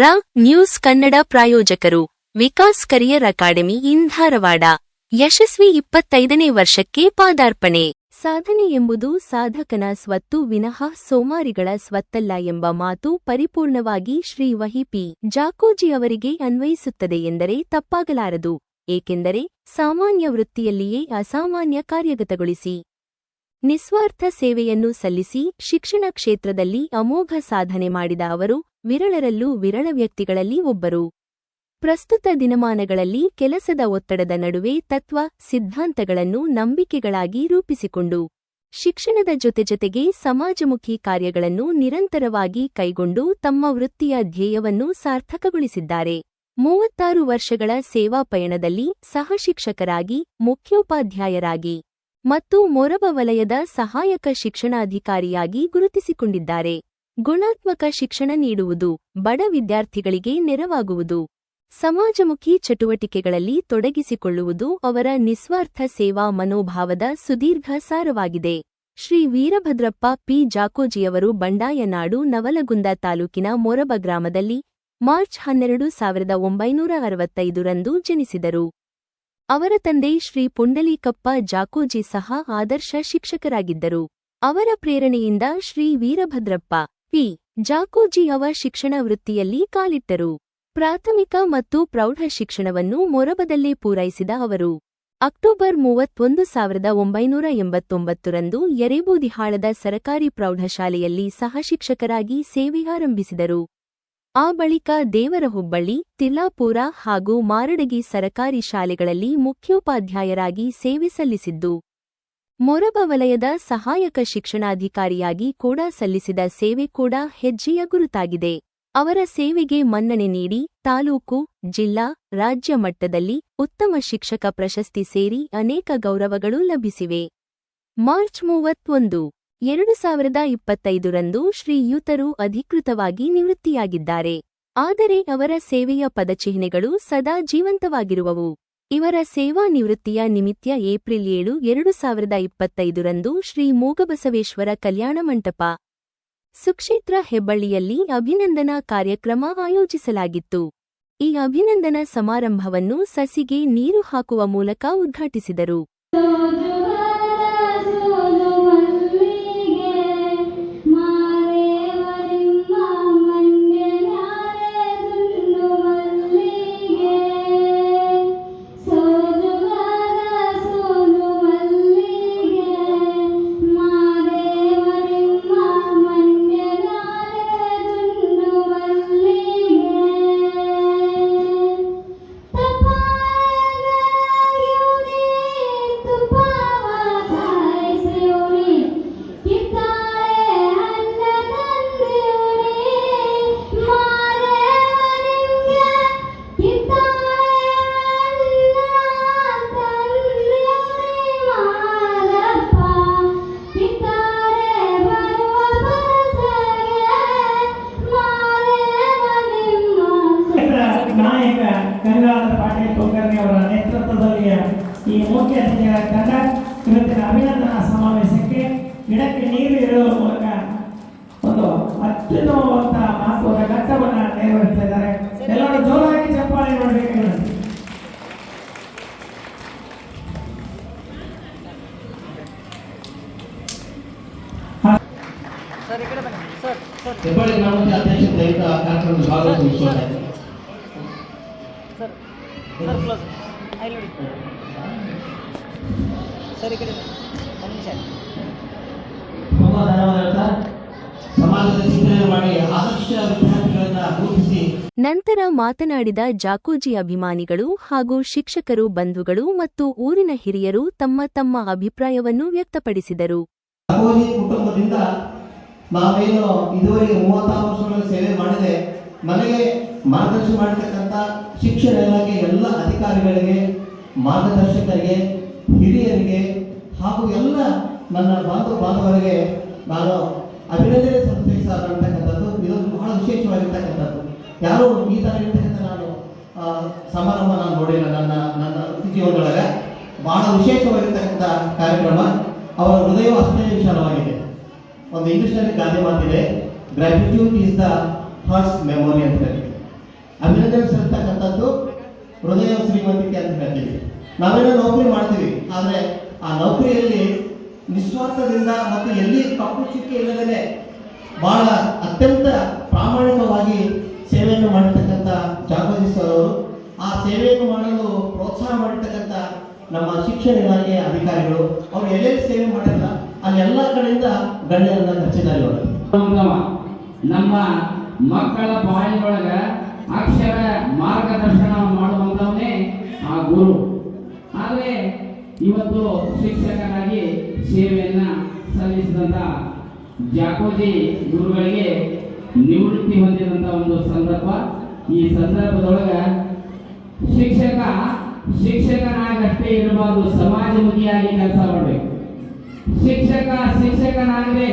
ರ ನ್ಯೂಸ್ ಕನ್ನಡ ಪ್ರಾಯೋಜಕರು, Vikas career academy in Dharwad ಯಶಸ್ವಿ ಇಪ್ಪತ್ತೈದನೇ ವರ್ಷಕ್ಕೆ ಪಾದಾರ್ಪಣೆ. ಸಾಧನೆ ಎಂಬುದು ಸಾಧಕನ ಸ್ವತ್ತು ವಿನಃ ಸೋಮಾರಿಗಳ ಸ್ವತ್ತಲ್ಲ ಎಂಬ ಮಾತು ಪರಿಪೂರ್ಣವಾಗಿ ಶ್ರೀ ವಹಿಪಿ ಜಾಕೋಜಿ ಅವರಿಗೆ ಅನ್ವಯಿಸುತ್ತದೆ ಎಂದರೆ ತಪ್ಪಾಗಲಾರದು, ಏಕೆಂದರೆ ಸಾಮಾನ್ಯ ವೃತ್ತಿಯಲ್ಲಿಯೇ ಅಸಾಮಾನ್ಯ ಕಾರ್ಯಗತಗೊಳಿಸಿ. ನಿಸ್ವಾರ್ಥ ಸೇವೆಯನ್ನು ಸಲ್ಲಿಸಿ ಶಿಕ್ಷಣ ಕ್ಷೇತ್ರದಲ್ಲಿ ಅಮೋಘ ಸಾಧನೆ ಮಾಡಿದ ಅವರು ವಿರಳರಲ್ಲೂ ವಿರಳ ವ್ಯಕ್ತಿಗಳಲ್ಲಿ ಒಬ್ಬರು. ಪ್ರಸ್ತುತ ದಿನಮಾನಗಳಲ್ಲಿ ಕೆಲಸದ ಒತ್ತಡದ ನಡುವೆ ತತ್ವ, ಸಿದ್ಧಾಂತಗಳನ್ನು ನಂಬಿಕೆಗಳಾಗಿ ರೂಪಿಸಿಕೊಂಡು, ಶಿಕ್ಷಣದ ಜೊತೆ ಜೊತೆಗೆ ಸಮಾಜಮುಖಿ ಕಾರ್ಯಗಳನ್ನು ನಿರಂತರವಾಗಿ ಕೈಗೊಂಡು ತಮ್ಮ ವೃತ್ತಿಯ ಧ್ಯೇಯವನ್ನು ಸಾರ್ಥಕಗೊಳಿಸಿದ್ದಾರೆ. ಮೂವತ್ತಾರು ವರ್ಷಗಳ ಸೇವಾ ಪಯಣದಲ್ಲಿ ಸಹಶಿಕ್ಷಕರಾಗಿ, ಮುಖ್ಯೋಪಾಧ್ಯಾಯರಾಗಿ ಮತ್ತು ಮೊರಬ ವಲಯದ ಸಹಾಯಕ ಶಿಕ್ಷಣಾಧಿಕಾರಿಯಾಗಿ ಗುರುತಿಸಿಕೊಂಡಿದ್ದಾರೆ. ಗುಣಾತ್ಮಕ ಶಿಕ್ಷಣ ನೀಡುವುದು ಬಡ ವಿದ್ಯಾರ್ಥಿಗಳಿಗೆ ನೆರವಾಗುವುದು. ಸಮಾಜಮುಖಿ ಚಟುವಟಿಕೆಗಳಲ್ಲಿ ತೊಡಗಿಸಿಕೊಳ್ಳುವುದು ಅವರ ನಿಸ್ವಾರ್ಥ ಸೇವಾ ಮನೋಭಾವದ ಸುದೀರ್ಘ ಸಾರವಾಗಿದೆ. ಶ್ರೀ ವೀರಭದ್ರಪ್ಪ ಪಿ. ಜಾಕೋಜಿಯವರು ಬಂಡಾಯನಾಡು ನವಲಗುಂದ ತಾಲೂಕಿನ ಮೊರಬ ಗ್ರಾಮದಲ್ಲಿ ಮಾರ್ಚ್ ಹನ್ನೆರಡು ಸಾವಿರದ ಒಂಬೈನೂರ ಅರವತ್ತೈದರಂದು ಜನಿಸಿದರು. ಅವರ ತಂದೆ ಶ್ರೀ ಪುಂಡಲೀಕಪ್ಪ ಜಾಕೋಜಿ ಸಹ ಆದರ್ಶ ಶಿಕ್ಷಕರಾಗಿದ್ದರು. ಅವರ ಪ್ರೇರಣೆಯಿಂದ ಶ್ರೀ ವೀರಭದ್ರಪ್ಪ ಪಿ. ಜಾಕೋಜಿ ಅವ ಶಿಕ್ಷಣ ವೃತ್ತಿಯಲ್ಲಿ ಕಾಲಿಟ್ಟರು. ಪ್ರಾಥಮಿಕ ಮತ್ತು ಪ್ರೌಢ ಶಿಕ್ಷಣವನ್ನು ಮೊರಬದಲ್ಲೇ ಪೂರೈಸಿದ ಅವರು. ಅಕ್ಟೋಬರ್ ಮೂವತ್ತೊಂದು ಸಾವಿರದ ಒಂಬೈನೂರ ಎಂಬತ್ತೊಂಬತ್ತರಂದು ಯರೇಬೂದಿಹಾಳದ ಸರಕಾರಿ ಪ್ರೌಢಶಾಲೆಯಲ್ಲಿ ಸಹಶಿಕ್ಷಕರಾಗಿ ಸೇವೆ ಆರಂಭಿಸಿದರು. ಆ ಬಳಿಕ ದೇವರಹುಬ್ಬಳ್ಳಿ, ತಿಲ್ಲಾಪುರ ಹಾಗೂ ಮಾರಡಗಿ ಸರಕಾರಿ ಶಾಲೆಗಳಲ್ಲಿ ಮುಖ್ಯೋಪಾಧ್ಯಾಯರಾಗಿ ಸೇವೆ ಸಲ್ಲಿಸಿದ್ದು. ಮೊರಬ ವಲಯದ ಸಹಾಯಕ ಶಿಕ್ಷಣಾಧಿಕಾರಿಯಾಗಿ ಕೂಡ ಸಲ್ಲಿಸಿದ ಸೇವೆ ಕೂಡ ಹೆಜ್ಜೆಯ ಗುರುತಾಗಿದೆ. ಅವರ ಸೇವೆಗೆ ಮನ್ನಣೆ ನೀಡಿ ತಾಲೂಕು, ಜಿಲ್ಲಾ, ರಾಜ್ಯ ಮಟ್ಟದಲ್ಲಿ ಉತ್ತಮ ಶಿಕ್ಷಕ ಪ್ರಶಸ್ತಿ ಸೇರಿ ಅನೇಕ ಗೌರವಗಳು ಲಭಿಸಿವೆ. ಮಾರ್ಚ್ ಮೂವತ್ತೊಂದು, ಎರಡು ಸಾವಿರದ ಇಪ್ಪತ್ತೈದರಂದು ಶ್ರೀಯುತರು ಅಧಿಕೃತವಾಗಿ ನಿವೃತ್ತಿಯಾಗಿದ್ದಾರೆ. ಆದರೆ ಅವರ ಸೇವೆಯ ಪದಚಿಹ್ನೆಗಳು ಸದಾ ಜೀವಂತವಾಗಿರುವವು. ಇವರ ಸೇವಾ ನಿವೃತ್ತಿಯ ನಿಮಿತ್ಯ ಏಪ್ರಿಲ್ ಏಳು, ಎರಡು ಸಾವಿರದ ಇಪ್ಪತ್ತೈದರಂದು ಶ್ರೀ ಮೂಗಬಸವೇಶ್ವರ ಕಲ್ಯಾಣ ಮಂಟಪ, ಸುಕ್ಷೇತ್ರ ಹೆಬ್ಬಳ್ಳಿಯಲ್ಲಿ ಅಭಿನಂದನಾ ಕಾರ್ಯಕ್ರಮ ಆಯೋಜಿಸಲಾಗಿತ್ತು. ಈ ಅಭಿನಂದನಾ ಸಮಾರಂಭವನ್ನು ಸಸಿಗೆ ನೀರು ಹಾಕುವ ಮೂಲಕ ಉದ್ಘಾಟಿಸಿದರು. ಈ ಮುಖ್ಯ ಅತಿಥಿಗಳ ತಂಡ ಇವತ್ತಿನ ಅಭಿನಂದನಾ ಸಮಾವೇಶಕ್ಕೆ ನಂತರ ಮಾತನಾಡಿದ ಜಾಕೋಜಿ ಅಭಿಮಾನಿಗಳು ಹಾಗೂ ಶಿಕ್ಷಕರು ಬಂಧುಗಳು ಮತ್ತು ಊರಿನ ಹಿರಿಯರು ತಮ್ಮ ತಮ್ಮ ಅಭಿಪ್ರಾಯವನ್ನು ವ್ಯಕ್ತಪಡಿಸಿದರು. ಕುಟುಂಬದಿಂದ ನಾವೇನು ಇದುವರೆಗೆ ಮೂವತ್ತಾರು ವರ್ಷಗಳ ಸೇವೆ ಮಾಡಿದೆ. ನನಗೆ ಮಾರ್ಗದರ್ಶನ ಮಾಡತಕ್ಕಂತ ಶಿಕ್ಷಣ ಇಲಾಖೆ ಎಲ್ಲ ಅಧಿಕಾರಿಗಳಿಗೆ, ಮಾರ್ಗದರ್ಶಕರಿಗೆ, ಹಿರಿಯರಿಗೆ ಹಾಗೂ ಎಲ್ಲ ನನ್ನ ಬಾಂಧವ ಬಾಂಧವರಿಗೆ ನಾನು ಅಭಿನಂದನೆ ಸಲ್ಲಿಸತಕ್ಕಂಥದ್ದು ಇದು ಬಹಳ ವಿಶೇಷವಾಗಿರ್ತಕ್ಕಂಥದ್ದು. ಯಾರು ಈ ಥರ ಇರ್ತಕ್ಕಂಥ ನಾನು ಸಮಾರಂಭ ನಾನು ನೋಡಿಲ್ಲ. ನನ್ನ ನನ್ನ ಜೀವನದೊಳಗೆ ಬಹಳ ವಿಶೇಷವಾಗಿರ್ತಕ್ಕಂಥ ಕಾರ್ಯಕ್ರಮ. ಅವರ ಹೃದಯವು ಅಷ್ಟೇ ವಿಶಾಲವಾಗಿದೆ. ಒಂದು ಇಂಗ್ಲಿಷ್ನಲ್ಲಿ ಗಾದೆ ಮಾತಿದೆ gratitude is the heart's memory ಅಂತ ಹೇಳಿ ಅಭಿನಂದನೆ ಹೃದಯ ಶ್ರೀಮಂತಿಕೆ ಅಂತ ಹೇಳ್ತೀವಿ ನಾವೇನೋ ನೌಕರಿ ಮಾಡ್ತೀವಿ, ಆದರೆ ಆ ನೌಕರಿಯಲ್ಲಿ ನಿಸ್ವಾರ್ಥದಿಂದ ಮತ್ತು ಎಲ್ಲಿ ಕಪ್ಪು ಚಿಕ್ಕ ಇಲ್ಲದೇ ಬಹಳ ಅತ್ಯಂತ ಪ್ರಾಮಾಣಿಕವಾಗಿ ಸೇವೆಯನ್ನು ಮಾಡಿರ್ತಕ್ಕಂಥ ಜಾಗೃತಿ ಸರ್ ಆ ಸೇವೆಯನ್ನು ಮಾಡಲು ಪ್ರೋತ್ಸಾಹ ಮಾಡಿರ್ತಕ್ಕಂಥ ನಮ್ಮ ಶಿಕ್ಷಣ ಇಲಾಖೆಯ ಅಧಿಕಾರಿಗಳು, ಅವರು ಎಲ್ಲೆಲ್ಲಿ ಸೇವೆ ಮಾಡಿಲ್ಲ, ಅಲ್ಲೆಲ್ಲ ಕಡೆಯಿಂದ ಗಣ್ಯರನ್ನ ಅವರು ನಮ್ಮ ಮಕ್ಕಳ ಬಾಯಿಯೊಳಗ ಅಕ್ಷರ ಮಾರ್ಗದರ್ಶನ ಮಾಡುವಂತವನೇ ಆ ಗುರು. ಆದರೆ ಇವತ್ತು ಶಿಕ್ಷಕರಾಗಿ ಸೇವೆಯನ್ನ ಸಲ್ಲಿಸಿದಂಥ ಜಾಕೋಜಿ ಗುರುಗಳಿಗೆ ನಿವೃತ್ತಿ ಹೊಂದಿದಂತ ಒಂದು ಸಂದರ್ಭ. ಈ ಸಂದರ್ಭದೊಳಗ ಶಿಕ್ಷಕ, ಶಿಕ್ಷಕನಾಗಷ್ಟೇ ಇರಬಾರ್ದು, ಸಮಾಜಮುಖಿಯಾಗಿ ಕೆಲಸ ಮಾಡಬೇಕು. ಶಿಕ್ಷಕ, ಶಿಕ್ಷಕನಾಗದೆ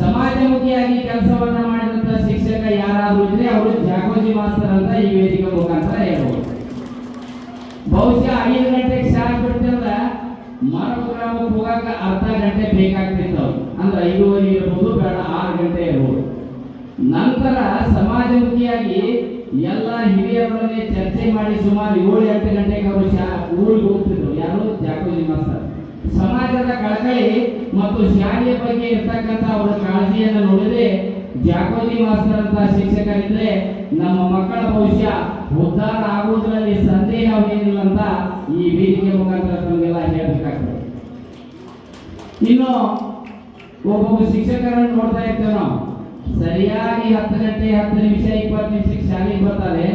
ಸಮಾಜಮುಖಿಯಾಗಿ ಕೆಲಸವನ್ನ ಮಾಡಿದಂತ ಶಿಕ್ಷಕ ಯಾರಾದ್ರೂ ಇದ್ರೆ ಅವರು ಜಾಗೋಜಿ ಮಾಸ್ತರ್ ಅಂತ ಈ ವೇದಿಕೆ ಮುಖಾಂತರ ಹೇಳ್ಬೋದು. ಬಹುಶಃ ಐದು ಗಂಟೆಗೆ ಶಾಲೆ ಬಿಡ್ತಿಲ್ಲ ಮರಬ ಗ್ರಾಮಕ್ಕೆ ಹೋಗಾಕ ಅರ್ಧ ಗಂಟೆ ಬೇಕಾಗ್ತಿತ್ತು. ಅಂದ್ರೆ ಐದೂವರೆ ಇರ್ಬೋದು, ಬೇಡ, ಆರು ಗಂಟೆ ಇರ್ಬೋದು. ನಂತರ ಸಮಾಜಮುಖಿಯಾಗಿ ಎಲ್ಲ ಹಿರಿಯರೊಡನೆ ಚರ್ಚೆ ಮಾಡಿ ಸುಮಾರು ಏಳು ಎಂಟು ಗಂಟೆಗೆ ಅವರು ಊರಿಗೆ ಹೋಗ್ತಿದ್ರು. ಯಾರು ಜಾಕೋಜಿ ಮಾಸ್ತರ್ ಸಮಾಜದ ಕಳಕಳಿ ಮತ್ತು ಶಾಲೆಯ ಬಗ್ಗೆ ಇರ್ತಕ್ಕಂಥ ಅವರ ಕಾಳಜಿಯನ್ನು ನೋಡಿದ್ರೆ ಜಾಕೋಜಿ ಮಾಸ್ತರ್ ಅಂತ ಶಿಕ್ಷಕರಿದ್ರೆ ನಮ್ಮ ಮಕ್ಕಳ ಭವಿಷ್ಯ ಉದ್ಧಾರ ಆಗುವುದರಲ್ಲಿ ಸಂದೇಹವೇನಿಲ್ಲ ಅಂತ ಈ ವೇದಿಕೆ ಮುಖಾಂತರ ತಮಗೆಲ್ಲ ಹೇಳಬೇಕಾಗ್ತದೆ. ಇನ್ನು ಒಬ್ಬೊಬ್ಬ ಶಿಕ್ಷಕರನ್ನು ನೋಡ್ತಾ ಇರ್ತೇವೆ ನಾವು. ಸರಿಯಾಗಿ ಹತ್ತು ಗಂಟೆ, ಹತ್ತು ನಿಮಿಷ, ಇಪ್ಪತ್ತು ನಿಮಿಷಕ್ಕೆ ಶಾಲೆಗೆ ಬರ್ತಾರೆ.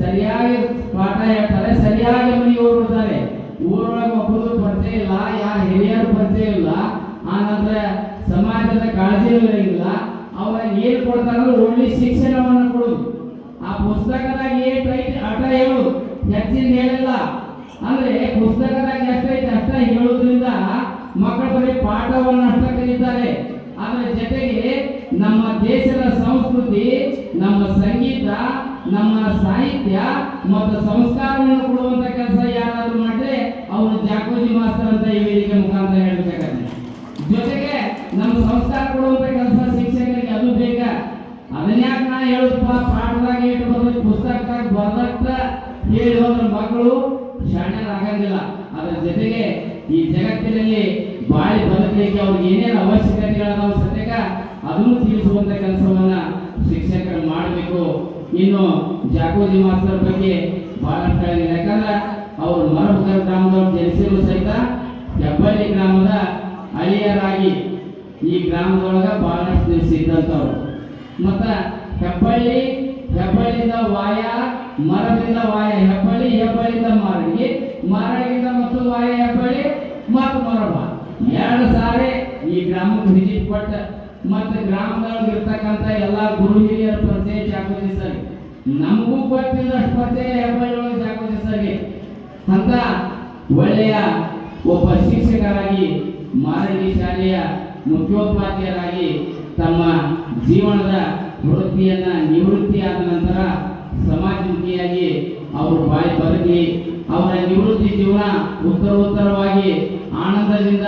ಸರಿಯಾಗಿ ಪಾಠ ಹೇಳ್ತಾರೆ, ಸರಿಯಾಗಿ ಮನೆಗೆ ಓಡ್ಬಿಡ್ತಾರೆ ಊರೊಳಗೆ ಒಬ್ಬರು ಪರಿಚಯ ಇಲ್ಲ, ಯಾರ ಹಿರಿಯರ ಪರಿಚಯ ಇಲ್ಲ. ಆ ನಂತರ ಸಮಾಜದ ಕಾಳಜಿ ಇಲ್ಲ. ಅವ್ರಿಗೆ ಏನು ಕೊಡ್ತಾರಲ್ಲ ಒಳ್ಳೆ ಶಿಕ್ಷಣವನ್ನು ಕೊಡುದು ಆ ಪುಸ್ತಕದಾಗ ಏನು ಐತಿ ಅಟ ಹೇಳುದು ಹೆಚ್ಚಿನ ಹೇಳಿಲ್ಲ. ಅಂದ್ರೆ ಪುಸ್ತಕದಾಗ ಎಷ್ಟೈತೆ ಅಷ್ಟ ಹೇಳೋದ್ರಿಂದ ಮಕ್ಕಳು ಬರೀ ಪಾಠವನ್ನು ಅಷ್ಟ ಕಲಿತಾರೆ. ಅದರ ಜೊತೆಗೆ ನಮ್ಮ ದೇಶದ ಸಂಸ್ಕೃತಿ, ನಮ್ಮ ಸಂಗೀತ, ನಮ್ಮ ಸಾಹಿತ್ಯ ಮತ್ತು ಸಂಸ್ಕಾರವನ್ನು ಕೊಡುವಂತ ಕೆಲಸ ಯಾರಾದ್ರೂ ಮಾಡಿದ್ರೆ ಅವರು ಜಾಕೋಜಿ ಮಾಸ್ತರ್ ಅಂತ ಈ ವೇದಿಕೆ ಮುಖಾಂತರ ಹೇಳ್ಬೇಕಾದ್ರೆ ಜೊತೆಗೆ ನಮ್ಮ ಸಂಸ್ಕಾರ ಕೊಡುವಂತ ಕೆಲಸ ಶಿಕ್ಷಕರಿಗೆ ಅದು ಬೇಕ ಅದನ್ಯಾಕೆ ನಾ ಹೇಳುದಪ್ಪ? ಪಾಠದಾಗ ಇಟ್ಟು ಬರೋದು ಪುಸ್ತಕದಾಗ ಬರ್ದಷ್ಟ ಹೇಳಿ ಹೋದ್ರ ಮಕ್ಕಳು ಶಾಣ್ಯರಾಗಂಗಿಲ್ಲ ಅದರ ಜೊತೆಗೆ ಈ ಜಗತ್ತಿನಲ್ಲಿ ಬಾಳಿ ಬದುಕಲಿಕ್ಕೆ ಅವ್ರಿಗೆ ಏನೇನು ಅವಶ್ಯಕತೆಗಳದಾವ ಸದ್ಯಕ ಅದನ್ನು ತಿಳಿಸುವಂತ ಕೆಲಸವನ್ನ ಶಿಕ್ಷಕರು ಮಾಡಬೇಕು. ಇನ್ನು ಜಾಕೋಜಿ ಮಾಸ್ತರ್ ಬಗ್ಗೆ ಬಹಳಷ್ಟು ಹೇಳಿದೆ ಯಾಕಂದ್ರೆ ಅವರು ಮರಬುಗರ ಗ್ರಾಮದವರು ಜನಿಸಿರು ಸಹಿತ ಹೆಬ್ಬಳ್ಳಿ ಗ್ರಾಮದ ಅಳಿಯರಾಗಿ ಈ ಗ್ರಾಮದೊಳಗ ಬಹಳಷ್ಟು ದಿವಸ ಇದ್ದಂಥವ್ರು ಮತ್ತ ಹೆಬ್ಬಳ್ಳಿ, ಹೆಬ್ಬಳ್ಳಿಯಿಂದ ವಾಯ, ಮರದಿಂದ ವಾಯ, ಹೆಬ್ಬಳ್ಳಿ, ಹೆಬ್ಬಳ್ಳಿಯಿಂದ ಮಾರಗಿ ಮಾರಗಿಂದ ಮತ್ತು ವಾಯ, ಹೆಬ್ಬಳ್ಳಿ ಮತ್ತು ಮರಬ. ಎರಡು ಸಾರಿ ಈ ಗ್ರಾಮಕ್ಕೆ ವಿಜಿಟ್ ಕೊಟ್ಟ ಮತ್ತು ಗ್ರಾಮದೊಳಗೆ ಇರ್ತಕ್ಕಂಥ ಎಲ್ಲ ಗುರು ಹಿರಿಯರ ಪರಿಚಯ ಜಾಗೃತಿ ಸರ್. ನಮಗೂ ಗೊತ್ತಿದ್ದಷ್ಟು ಪರಿಚಯ ಹೆಬ್ಬಳ್ಳಿ ಒಳಗೆ ಜಾಗೃತಿ ಸರಿ ಅಂತ ಒಳ್ಳೆಯ ಒಬ್ಬ ಶಿಕ್ಷಕರಾಗಿ ಮಾರಗಿ ಶಾಲೆಯ ಮುಖ್ಯೋಪಾಧ್ಯಾಯರಾಗಿ ತಮ್ಮ ಜೀವನದ ವೃತ್ತಿಯನ್ನ ನಿವೃತ್ತಿಯಾದ ನಂತರ ಸಮಾಜಮುಖಿಯಾಗಿ ಅವರು ಬಾಯಿ ಬರಲಿ, ಅವರ ನಿವೃತ್ತಿ ಜೀವನ ಉತ್ತರೋತ್ತರವಾಗಿ ಆನಂದದಿಂದ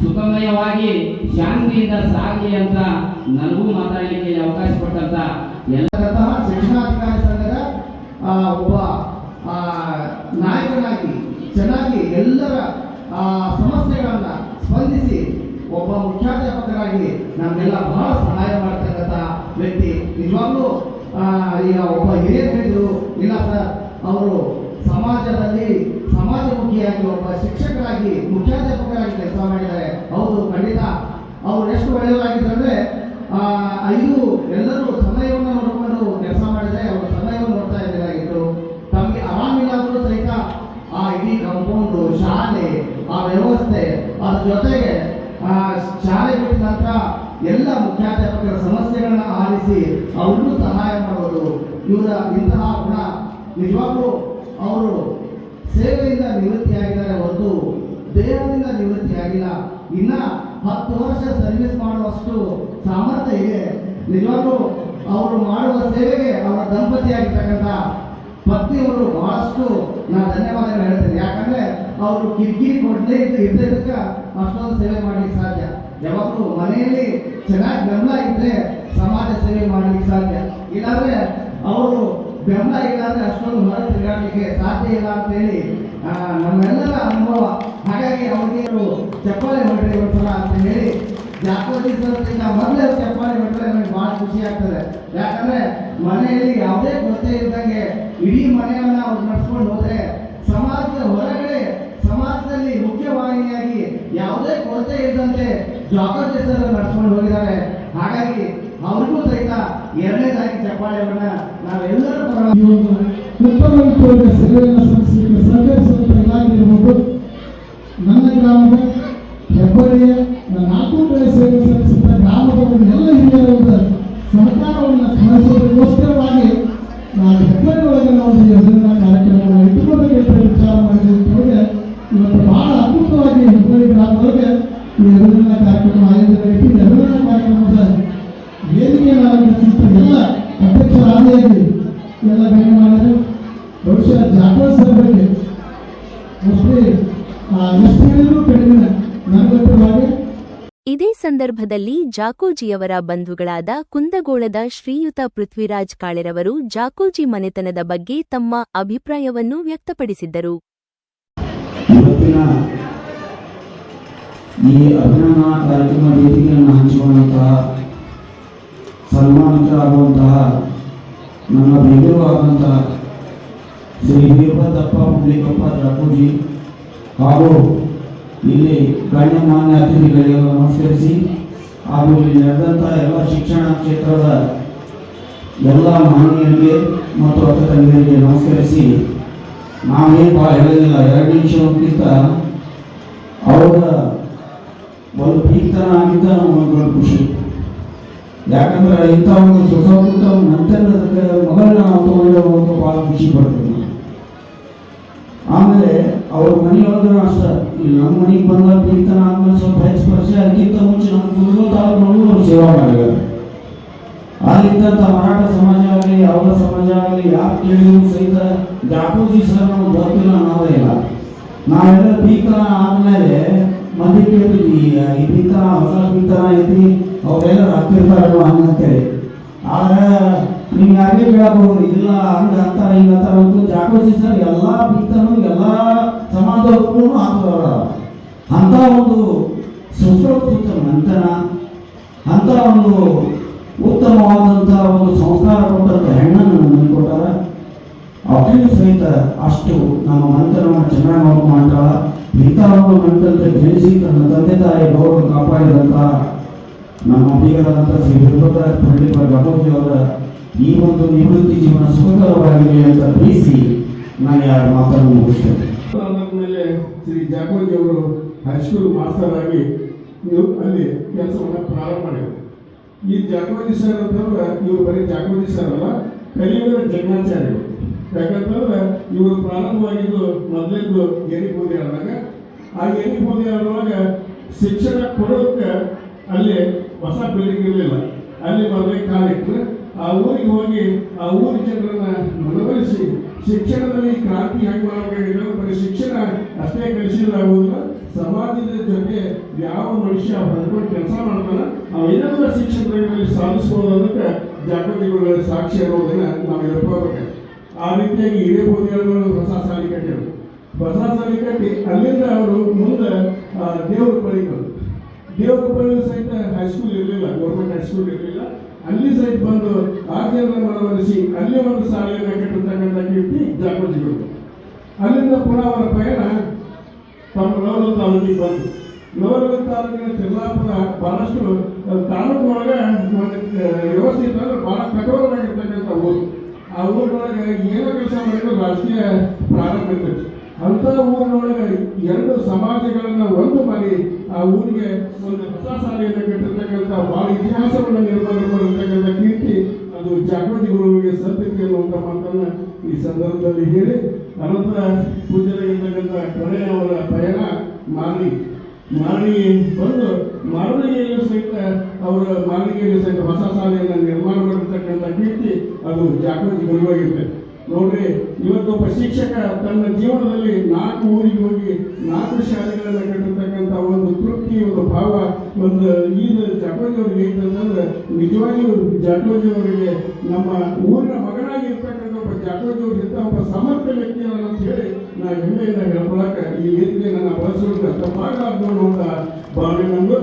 ಸುಖಮಯವಾಗಿ ಶಾಂತಿಯಿಂದ ಸಾಗಲಿ ಅಂತ ನನಗೂ ಮಾತಾಡಲಿಕ್ಕೆ ಅವಕಾಶ ಕೊಟ್ಟಂತ ಎಲ್ಲ ಅಂತಕ್ಕಂತಹ ಶಿಕ್ಷಣಾಧಿಕಾರಿ ಸಂಘದ ಒಬ್ಬ ನಾಯಕನಾಗಿ, ಚೆನ್ನಾಗಿ ಎಲ್ಲರ ಸಮಸ್ಯೆಗಳನ್ನ ಸ್ಪಂದಿಸಿ ಒಬ್ಬ ಮುಖ್ಯಾಧ್ಯಾಪಕರಾಗಿ ನಮಗೆಲ್ಲ ಬಹಳ ಸಹಾಯ ಮಾಡ್ತಕ್ಕಂಥ ವ್ಯಕ್ತಿ. ನಿಜವಾಗ್ಲೂ ಈಗ ಒಬ್ಬ ಹೇಳಿದ್ರು, ಇಲ್ಲ ಸರ್, ಅವರು ಸಮಾಜದಲ್ಲಿ ಸಮಾಜಮುಖಿಯಾಗಿ ಒಬ್ಬ ಶಿಕ್ಷಕರಾಗಿ ಮುಖ್ಯಾಧ್ಯಾಪಕರಾಗಿ ಕೆಲಸ ಮಾಡಿದ್ದಾರೆ. ಹೌದು ಖಂಡಿತ. ಅವ್ರು ಎಷ್ಟು ಒಳ್ಳೆಯವರಾಗಿದ್ದಾರೆ ಆ, ಐದು ಎಲ್ಲರೂ ಸಮಯವನ್ನು ನೋಡಿಕೊಂಡು ಕೆಲಸ ಮಾಡಿದರೆ ಅವರು ಸಮಯವನ್ನು ನೋಡ್ತಾ ಇದ್ದಾಗಿತ್ತು ತಮಗೆ ಆರಾಮಿಲ್ಲ ಅಂದ್ರೂ ಸಹಿತ ಆ ಇಡೀ ಕಂಪೌಂಡು ಶಾಲೆ ಆ ವ್ಯವಸ್ಥೆ ಅದ್ರ ಜೊತೆಗೆ ಆ ಶಾಲೆ ಬಿಟ್ಟ ನಂತರ ಎಲ್ಲ ಮುಖ್ಯಾಧ್ಯಾಪಕರ ಸಮಸ್ಯೆಗಳನ್ನ ಆಲಿಸಿ ಅವ್ರಿಗೂ ಸಹಾಯ ಮಾಡೋದು. ಇವರ ಇಂತಹ ಗುಣ ನಿಜವಾಗ್ಲೂ ಅವರು ಸೇವೆಯಿಂದ ನಿವೃತ್ತಿಯಾಗಿದ್ದಾರೆ ಹೊರತು ದೇಹದಿಂದ ನಿವೃತ್ತಿಯಾಗಿಲ್ಲ ಇನ್ನ ಹತ್ತು ವರ್ಷ ಸರ್ವಿಸ್ ಮಾಡುವಷ್ಟು ಸಾಮರ್ಥ್ಯ ಇದೆ. ನಿಜವಾಗ್ಲೂ ಅವರು ಮಾಡುವ ಸೇವೆಗೆ ಅವರ ದಂಪತಿಯಾಗಿರ್ತಕ್ಕಂಥ ಪತ್ನಿಯವರು ಬಹಳಷ್ಟು ನಾನು ಧನ್ಯವಾದಗಳು ಹೇಳ್ತೇನೆ. ಯಾಕಂದ್ರೆ ಅವರು ಕಿರ್ಕಿ ಕೊಡದೇ ತನಕ ಅಷ್ಟೊಂದು ಸೇವೆ ಮಾಡ್ಲಿಕ್ಕೆ ಸಾಧ್ಯ. ಯಾವಾಗಲೂ ಮನೆಯಲ್ಲಿ ಚೆನ್ನಾಗಿ ಗಮನ ಇದ್ರೆ ಸಮಾಜ ಸೇವೆ ಮಾಡ್ಲಿಕ್ಕೆ ಸಾಧ್ಯ. ಇಲ್ಲಾಂದ್ರೆ ಅವರು ಬೆಂಬಲ ಇಲ್ಲ ಅಷ್ಟೊಂದು ಹೊರ ತಿರುಗಾಡಲಿಕ್ಕೆ ಸಾಧ್ಯ ಇಲ್ಲ ಅಂತ ಹೇಳಿ ನಮ್ಮೆಲ್ಲರ ಅನುಭವ. ಹಾಗಾಗಿ ಅವರಿಗೆ ಅವರು ಚಪ್ಪಾಳೆ ಹೊರಟ್ರಿ ಒಂದ್ಸಲ ಅಂತ ಹೇಳಿ ಜಾತ್ರೋತ್ಸವದಿಂದ ಮೊದಲೇ ಚಪ್ಪಾಳೆ ಮಟ್ಟ ನನಗೆ ಭಾಳ ಖುಷಿ ಆಗ್ತದೆ. ಯಾಕಂದ್ರೆ ಮನೆಯಲ್ಲಿ ಯಾವುದೇ ಕೊರತೆ ಇದ್ದಂಗೆ ಇಡೀ ಮನೆಯನ್ನ ಅವ್ರು ನಡ್ಸ್ಕೊಂಡು ಹೋದ್ರೆ ಸಮಾಜದ ಹೊರಗಡೆ, ಸಮಾಜದಲ್ಲಿ ಮುಖ್ಯವಾಹಿನಿಯಾಗಿ ಯಾವುದೇ ಕೊರತೆ ಇದ್ದಂತೆ ಜಾತ್ರೋತ್ಸವ ನಡ್ಸ್ಕೊಂಡು ಹೋಗಿದ್ದಾರೆ. ಹಾಗಾಗಿ ಅವ್ರಿಗೂ ಸಹಿತ ಎರಡನೇದಾಗಿ ಚಪ್ಪಾಳೆಯನ್ನ ನಾವೆಲ್ಲರ ಪರ ಒಂದು ಉತ್ತಮ ಸೇವೆಯನ್ನು ಸಲ್ಲಿಸಲಿಕ್ಕೆ ಸಹಕರಿಸುವಂತ ಇಲಾಖೆ ಇರಬಹುದು ನನ್ನ ಗ್ರಾಮದ ಹೆಬ್ಬಳ್ಳಿಯ ನಾಲ್ಕು ಕಡೆ ಸೇವೆ ಸಲ್ಲಿಸುತ್ತ ಗ್ರಾಮದ ಒಂದು ಎಲ್ಲ ಹಿರಿಯರ ಒಂದು ಸಹಕಾರವನ್ನು ಸ್ಮರಿಸೋದಕ್ಕೋಸ್ಕರವಾಗಿ ನಾವು ಹೆಬ್ಬಳ್ಳಿ ಒಳಗೆ ನಾವು ಯೋಜನಾ ಇದೇ ಸಂದರ್ಭದಲ್ಲಿ ಜಾಕೋಜಿಯವರ ಬಂಧುಗಳಾದ ಕುಂದಗೋಳದ ಶ್ರೀಯುತ ಪೃಥ್ವಿರಾಜ್ ಕಾಳೆರವರು ಜಾಕೋಜಿ ಮನೆತನದ ಬಗ್ಗೆ ತಮ್ಮ ಅಭಿಪ್ರಾಯವನ್ನು ವ್ಯಕ್ತಪಡಿಸಿದ್ದರು. ಈ ಅಭಿನಂದನಾ ಕಾರ್ಯಕ್ರಮ ವೇದಿಕೆಯನ್ನು ಹಂಚಿಕೊಂಡಂತಹ ಸನ್ಮಾನಿತರಾಗುವಂತಹ ನನ್ನ ಬೇಗೂರಾದಂತಹ ಶ್ರೀ ವೀರಭದ್ರಪ್ಪ ಪುಂಡ್ಲಿಕಪ್ಪ ಜಾಕೋಜಿ ಹಾಗೂ ಇಲ್ಲಿ ಗಣ್ಯಮಾನ್ಯ ಅತಿಥಿಗಳಿಗೆ ನಮಸ್ಕರಿಸಿ ಹಾಗೂ ಇಲ್ಲಿ ನಡೆದಂತಹ ಎಲ್ಲ ಶಿಕ್ಷಣ ಕ್ಷೇತ್ರದ ಎಲ್ಲ ಮಾನ್ಯರಿಗೆ ಮತ್ತು ಅಕ್ಕ ತಂಗಿಯರಿಗೆ ನಮಸ್ಕರಿಸಿ ನಾವೇನು ಭಾಳ ಹೇಳೋದಿಲ್ಲ ಎರಡು ನಿಮಿಷಕ್ಕಿಂತ ಅವರ ಒಂದು ಪೀಕ್ತನ ಆಗಿದ್ದ ದೊಡ್ಡ ಖುಷಿ. ಯಾಕಂದ್ರೆ ಇಂಥ ಒಂದು ಸುಸಂಸ್ಕೃತ ನಂತರದಕ್ಕೆ ಮಗಳನ್ನ ನಾವು ತಗೊಂಡು ಭಾಳ ಖುಷಿ ಪಡ್ತೀವಿ. ಆಮೇಲೆ ಅವ್ರ ಮನೆಯೊಳಗೂ ಅಷ್ಟೇ ಇಲ್ಲಿ ನಮ್ಮ ಮನೆಗೆ ಬಂದ ಕೀರ್ತನ ಆದ್ಮೇಲೆ ಸ್ವಲ್ಪ ಹೆಚ್ಚು ಪರಿಚಯ ಅದಕ್ಕಿಂತ ಮುಂಚೆ ನಮ್ಮ ಕುಟುಂಬ ತಾಲೂಕಿನೊಳಗೂ ಅವ್ರು ಸೇವಾ ಮಾಡಿದ್ದಾರೆ. ಅಲ್ಲಿದ್ದಂಥ ಮರಾಠ ಸಮಾಜ ಆಗಲಿ, ಅವರ ಸಮಾಜ ಆಗಲಿ, ಯಾರು ಕೇಳಿದ್ರು ಸಹಿತ ಜಾಕೋಜಿ ಸರ್ ನಮ್ಗೆ ಗೊತ್ತಿಲ್ಲ ಅನ್ನೋದೇ ಇಲ್ಲ. ನಾವೆಲ್ಲ ಪೀತನ ಆದ್ಮೇಲೆ ಮಂದಿ ಕೇಳ್ತೀವಿ ಈ ಪೀತನ ಹೊಸ ಪೀತನ ಐತಿ, ಅವರೆಲ್ಲ ಹಾಕಿರ್ತಾರಲ್ವ ಹಂಗಂತೇಳಿ ಆದ್ರೆ ನೀವು ಯಾರಿಗೆ ಕೇಳಬಹುದು ಇಲ್ಲ ಹಂಗ ಹಿಂಗೆ ಅಂತಾರ ಅಂತ ಜಾಕೋಜಿ ಸರ್ ಎಲ್ಲ ಪೀತನು ಎಲ್ಲಾ ಸಮಾಜದವ್ರು ಹಾಕೋರ ಅಂತ ಒಂದು ಸುಸಂಸ್ಕೃತ ಮಂಥನ ಅಂತ ಒಂದು ಉತ್ತಮವಾದಂಥ ಒಂದು ಸಂಸ್ಕಾರ ಕೊಟ್ಟಂತ ಹೆಣ್ಣನ್ನು ನಮಗೆ ಕೊಟ್ಟಾರ. ಅವಳಿಗೂ ಸಹಿತ ಅಷ್ಟು ನಮ್ಮ ಮಂತ್ರವನ್ನು ಚೆನ್ನಾಗಿ ಮಾಡ್ತಾಳ. ಇಂಥ ಒಂದು ಮಂತ್ರಕ್ಕೆ ಜನಿಸಿ ತನ್ನ ತಂದೆ ತಾಯಿ ಗೌರವ ಕಾಪಾಡಿದಂಥ ನಮ್ಮ ಬೀಗರಾದಂಥ ಶ್ರೀ ವೀರಭದ್ರ ಪಂಡಿತ ಅವರ ಈ ಒಂದು ನಿವೃತ್ತಿ ಜೀವನ ಸುಖಕರವಾಗಿದೆ ಅಂತ ತಿಳಿಸಿ ನಾನು ಯಾರು ಮಾತನ್ನು ಮುಗಿಸ್ತೇನೆ. ಶ್ರೀ ಜಾಕೋಜಿ ಅವರು ಹೈಸ್ಕೂಲ್ ಮಾಸ್ಟರ್ ಆಗಿ ಇವರು ಅಲ್ಲಿ ಕೆಲಸವನ್ನು ಪ್ರಾರಂಭ ಮಾಡಿದರು. ಈ ಜಾಕೋಜಿ ಸರ್ ಅಂತಂದ್ರೆ ಇವರು ಬರೀ ಜಾಕೋಜಿ ಸರ್ ಅಲ್ಲ, ಕಲಿಯುಗದ ಜನ್ಮಾಚಾರ್ಯರು ಯಾಕಂತಂದ್ರೆ ಇವರು ಪ್ರಾರಂಭವಾಗಿದ್ದು ಮೊದಲಿದ್ದು ಗೆರಿ ಬೂದಿ ಆದಾಗ ಆ ಗೆರಿ ಬೂದಿ ಆದಾಗ ಶಿಕ್ಷಣ ಕೊಡೋಕೆ ಅಲ್ಲಿ ಹೊಸ ಬಿಲ್ಡಿಂಗ್ ಇರಲಿಲ್ಲ. ಅಲ್ಲಿ ಮೊದಲೇ ಕಾಲಿಟ್ಟು ಆ ಊರಿಗೆ ಹೋಗಿ ಆ ಊರ ಜನರನ್ನ ಮನವೊಲಿಸಿ ಶಿಕ್ಷಣದಲ್ಲಿ ಕ್ರಾಂತಿ ಹೆಂಗೆ ಮಾಡಬೇಕಾಗಿದೆ ಬರೀ ಶಿಕ್ಷಣ ಅಷ್ಟೇ ಕಲಿಸಿದಾಗುವುದಿಲ್ಲ ಸಮಾಜದ ಜೊತೆ ಯಾವ ಮನುಷ್ಯ ಹೊಂದ್ಕೊಂಡು ಕೆಲಸ ಮಾಡ್ತಾನ ಆ ಏನೆಲ್ಲ ಶಿಕ್ಷಣದ ರಂಗದಲ್ಲಿ ಸಾಧಿಸ್ಬೋದು ಅನ್ನೋದಕ್ಕೆ ಜಾಗೃತಿಗಳ ಸಾಕ್ಷಿ ಅನ್ನೋದನ್ನ ನಾವು ಹೇಳ್ಕೋಬೇಕು ಆ ರೀತಿಯಾಗಿ ಹಿರೇಬೋದಿಗಳು ಹೊಸ ಸಾಲಿ ಕಟ್ಟಿದ್ರು. ಹೊಸ ಸಾಲಿ ಕಟ್ಟಿ ಅಲ್ಲಿಂದ ಅವರು ಮುಂದೆ ದೇವ್ರ ಬಂದರು ದೇವ್ರ ಬಳಿ ಸಹಿತ ಹೈಸ್ಕೂಲ್ ಇರಲಿಲ್ಲ ಗೌರ್ಮೆಂಟ್ ಹೈಸ್ಕೂಲ್ ಇರಲಿಲ್ಲ. ಅಲ್ಲಿ ಸಹಿತ ಬಂದು ಆ ಜನರ ಮನವೊಲಿಸಿ ಅಲ್ಲಿ ಒಂದು ಶಾಲೆಯನ್ನು ಕಟ್ಟಿರ್ತಕ್ಕಂಥ ಕೀರ್ತಿ ಜಾಗೃತಿಗಳು ಅಲ್ಲಿಂದ ಪುನಃ ಅವರ ಪಯಣ ತಮ್ಮ ಲೋಕಲ್ ತಾಲೂಕಿಗೆ ಬಂತು. ಲೋಕಲ್ ತಾಲೂಕಿನ ತಿರ್ಲಾಪುರ ಬಹಳಷ್ಟು ತಾಲೂಕು ಒಳಗೆ ವ್ಯವಸ್ಥೆ ಅಂದ್ರೆ ಬಹಳ ಕಠೋರವಾಗಿರ್ತಕ್ಕಂಥ ಊರು. ಆ ಊರಿನೊಳಗೆ ಏನೋ ಕೆಲಸ ಮಾಡಿದ್ರು ರಾಜಕೀಯ ಪ್ರಾರಂಭ ಇರ್ತೈತಿ ಅಂತ ಊರಿನೊಳಗೆ ಎರಡು ಸಮಾಜಗಳನ್ನ ಒಂದು ಮಾಡಿ ಆ ಊರಿಗೆ ಒಂದು ಹೊಸ ಶಾಲೆಯನ್ನು ಕಟ್ಟಿರ್ತಕ್ಕಂಥ ಬಹಳ ಇತಿಹಾಸವನ್ನು ನಿರ್ಮಾಣ ಮಾಡಿರ್ತಕ್ಕಂಥ ಕೀರ್ತಿ, ಅದು ಜಾಗೃತಿ ಗುರುವಿಗೆ ಸದ್ಯಕ್ಕೆ ಅನ್ನುವಂಥ ಮಾತನ್ನ ಈ ಸಂದರ್ಭದಲ್ಲಿ ಹೇಳಿ, ಅನಂತರ ಪೂಜನೆಗಿರ್ತಕ್ಕಂಥ ಕೊನೆಯವರ ಪಯಣ ಮಾರಿ ಮಾರಿ ಬಂದು ಮಾರಣಿಗೆಯಲ್ಲೂ ಸಹಿತ ಅವರ ಮಾಲಿಗೆಯಲ್ಲಿ ಸಹಿತ ಹೊಸ ಶಾಲೆಯನ್ನು ನಿರ್ಮಾಣ ಮಾಡಿರ್ತಕ್ಕಂಥ ಕೀರ್ತಿ, ಅದು ಜಾಗೃತಿ ಗುರುವಾಗಿರುತ್ತೆ ನೋಡ್ರಿ ಇವತ್ತೊಬ್ಬ ಶಿಕ್ಷಕ ತನ್ನ ಜೀವನದಲ್ಲಿ ನಾಲ್ಕು ಊರಿಗೆ ಹೋಗಿ ನಾಲ್ಕು ಶಾಲೆಗಳನ್ನು ಕಟ್ಟಿರ್ತಕ್ಕಂಥ ಒಂದು ತೃಪ್ತಿ, ಒಂದು ಭಾವ, ಒಂದು ಈಗ ಜಾಟೋಜಿ ಅವರಿಗೆ ಐತಂತಂದ್ರೆ ನಿಜವಾಗಿಯೂ ಜಾಟೋಜಿ ಅವರಿಗೆ ನಮ್ಮ ಊರಿನ ಮಗನಾಗಿರ್ತಕ್ಕಂಥ ಒಬ್ಬ ಜಾಟೋಜಿ ಅವ್ರಿಗೆ ಇಂಥ ಒಬ್ಬ ಸಮರ್ಥ ವ್ಯಕ್ತಿ ಅಂತ ಹೇಳಿ ನಾ ಹೆಮ್ಮೆಯಿಂದ ಹೇಳ್ಕೊಳಕ್ಕೆ ಈ ವೇದಿಕೆ ನನ್ನ ಬಳಸುವಂತ ತಪ್ಪಾಗಲಾರ್ದು ಅನ್ನುವಂಥ ಭಾವನೆ ನಂದು.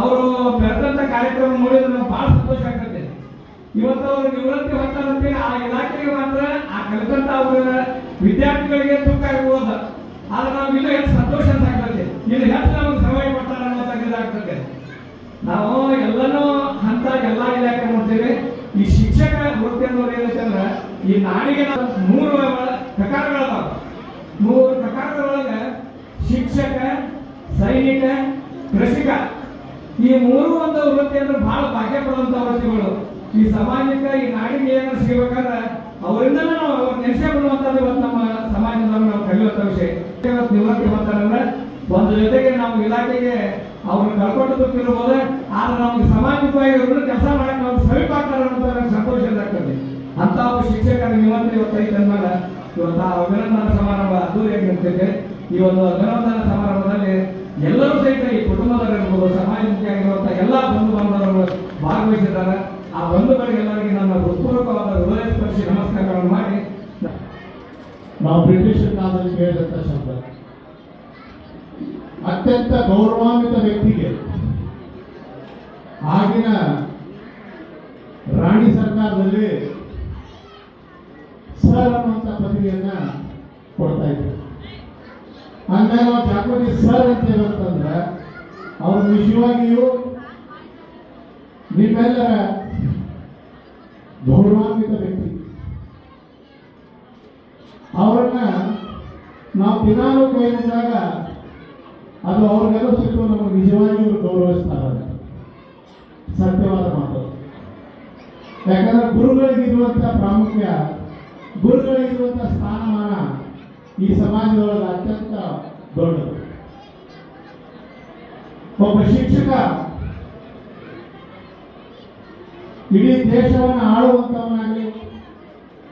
ಅವರು ಬೆಳೆದಂತ ಕಾರ್ಯಕ್ರಮ ನೋಡಿದ್ರೆ ನಮ್ಗೆ ಬಹಳ ಸಂತೋಷ ಆಗ್ತದೆ. ಇವತ್ತು ಅವರು ನಿವೃತ್ತಿ ಹೊಂತಾರಂತೆ ಆ ಇಲಾಖೆಗೆ ಮಾತ್ರ, ಆ ಕಲಿತಂತ ಅವರ ವಿದ್ಯಾರ್ಥಿಗಳಿಗೆ ದುಃಖ ಆಗ್ಬೋದು ಆದ್ರೆ ನಾವು ಇನ್ನೂ ಹೆಚ್ಚು ಸಂತೋಷ ಅಂತ ಆಗ್ತದೆ. ಇನ್ನು ಹೆಚ್ಚು ನಮಗೆ ಸಮಯ ಕೊಡ್ತಾರೆ ಅನ್ನೋದು ಇದಾಗ್ತದೆ ನಾವು ಎಲ್ಲನೂ ಹಂತ ಎಲ್ಲ ಇಲಾಖೆ ನೋಡ್ತೇವೆ. ಈ ಶಿಕ್ಷಕ ವೃತ್ತಿ ಅನ್ನೋದು ಏನಂತ ಅಂದ್ರೆ ಈ ನಾಡಿಗೆ ಮೂರು ಪ್ರಕಾರಗಳದಾವ ಮೂರು ಪ್ರಕಾರದೊಳಗೆ ಶಿಕ್ಷಕ, ಸೈನಿಕ, ಕೃಷಿಕ. ಈ ಮೂರು ಒಂದು ವೃತ್ತಿ ಅಂದ್ರೆ ಬಹಳ ಭಾಗ್ಯ ಪಡುವಂತ ವೃತ್ತಿಗಳು. ಈ ಸಮಾಜಕ್ಕೆ ಈ ನಾಡಿಗೆ ಏನಾದ್ರು ಸಿಗಬೇಕಾದ್ರೆ ಅವರಿಂದ ನಾವು ಅವ್ರು ಬರುವಂತದ್ದು ಇವತ್ತು ನಮ್ಮ ಸಮಾಜದಲ್ಲಿ ನಾವು ಕಲಿಯುವಂತ ವಿಷಯ. ಇವತ್ತು ನಿವೃತ್ತಿ ಬರ್ತಾರಂದ್ರೆ ಒಂದು ಜೊತೆಗೆ ನಮ್ಮ ಇಲಾಖೆಗೆ ಅವ್ರನ್ನ ಕಳ್ಕೊಂಡು ಗೊತ್ತಿರ್ಬೋದು ಆದ್ರೆ ನಮ್ಗೆ ಸಮಾಜವಾಗಿ ಇವರು ಕೆಲಸ ಮಾಡಕ್ಕೆ ನಾವು ಸಮೀಪ ಅಂತ ನನಗೆ ಸಂತೋಷ ಆಗ್ತದೆ ಅಂತ ಒಬ್ಬ ಶಿಕ್ಷಕರ ನಿವೃತ್ತಿ ಇವತ್ತು ಐತೆ ಅಂದಾಗ ಇವತ್ತು ಆ ಅಭಿನಂದನಾ ಸಮಾರಂಭ ಅದ್ದೂರಿಯಾಗಿ ನಿಂತಿದೆ ಈ ಒಂದು ಅಭಿನಂದನ ಸಮಾರಂಭದಲ್ಲಿ ಎಲ್ಲರೂ ಸಹಿತ ಈ ಕುಟುಂಬದವರಿರ್ಬೋದು ಸಮಾಜಕ್ಕೆ ಆಗಿರುವಂತಹ ಎಲ್ಲ ಬಂಧು ಬಾಂಧವರು ಭಾಗವಹಿಸಿದ್ದಾರೆ. ಆ ಬಂಧುಗಳಿಗೆಲ್ಲರಿಗೆ ನನ್ನ ಹೃತ್ಪೂರ್ವಕವಾದ ಹೃದಯ ಸ್ಪರ್ಶಿ ನಮಸ್ಕಾರಗಳನ್ನು ಮಾಡಿ. ನಾವು ಬ್ರಿಟಿಷ್ ಕಾಲದಲ್ಲಿ ಕೇಳಿದಂಥ ಶಬ್ದ. ಅತ್ಯಂತ ಗೌರವಾನ್ವಿತ ವ್ಯಕ್ತಿಗೆ ಆಗಿನ ರಾಣಿ ಸರ್ಕಾರದಲ್ಲಿ ಸರ್ ಅನ್ನುವಂತ ಪದವಿಯನ್ನ ಕೊಡ್ತಾ ಇದ್ರು. ಅಂದಾಗ ನಾವು ಸರ್ ಅಂತ ಹೇಳಂತಂದ್ರೆ ಅವರು ನಿಜವಾಗಿಯೂ ನಿಮ್ಮೆಲ್ಲರ ಗೌರವಾನ್ವಿತ ವ್ಯಕ್ತಿ. ಅವರನ್ನ ನಾವು ದಿನಾಲೂ ಕೈಗೊಂಡಾಗ ಅದು ಅವ್ರಿಗೆಲ್ಲ ಸಿಟ್ಟು ನಮಗೆ ನಿಜವಾಗಿಯೂ ಗೌರವಿಸ್ತಾರೆ. ಸತ್ಯವಾದ ಮಾತು. ಯಾಕಂದ್ರೆ ಗುರುಗಳಿಗಿರುವಂಥ ಪ್ರಾಮುಖ್ಯ, ಗುರುಗಳಿಗಿರುವಂಥ ಸ್ಥಾನಮಾನ ಈ ಸಮಾಜದೊಳಗೆ ಅತ್ಯಂತ ದೊಡ್ಡದು. ಒಬ್ಬ ಶಿಕ್ಷಕ ಇಡೀ ದೇಶವನ್ನು ಆಳುವಂಥವನಾಗಲಿ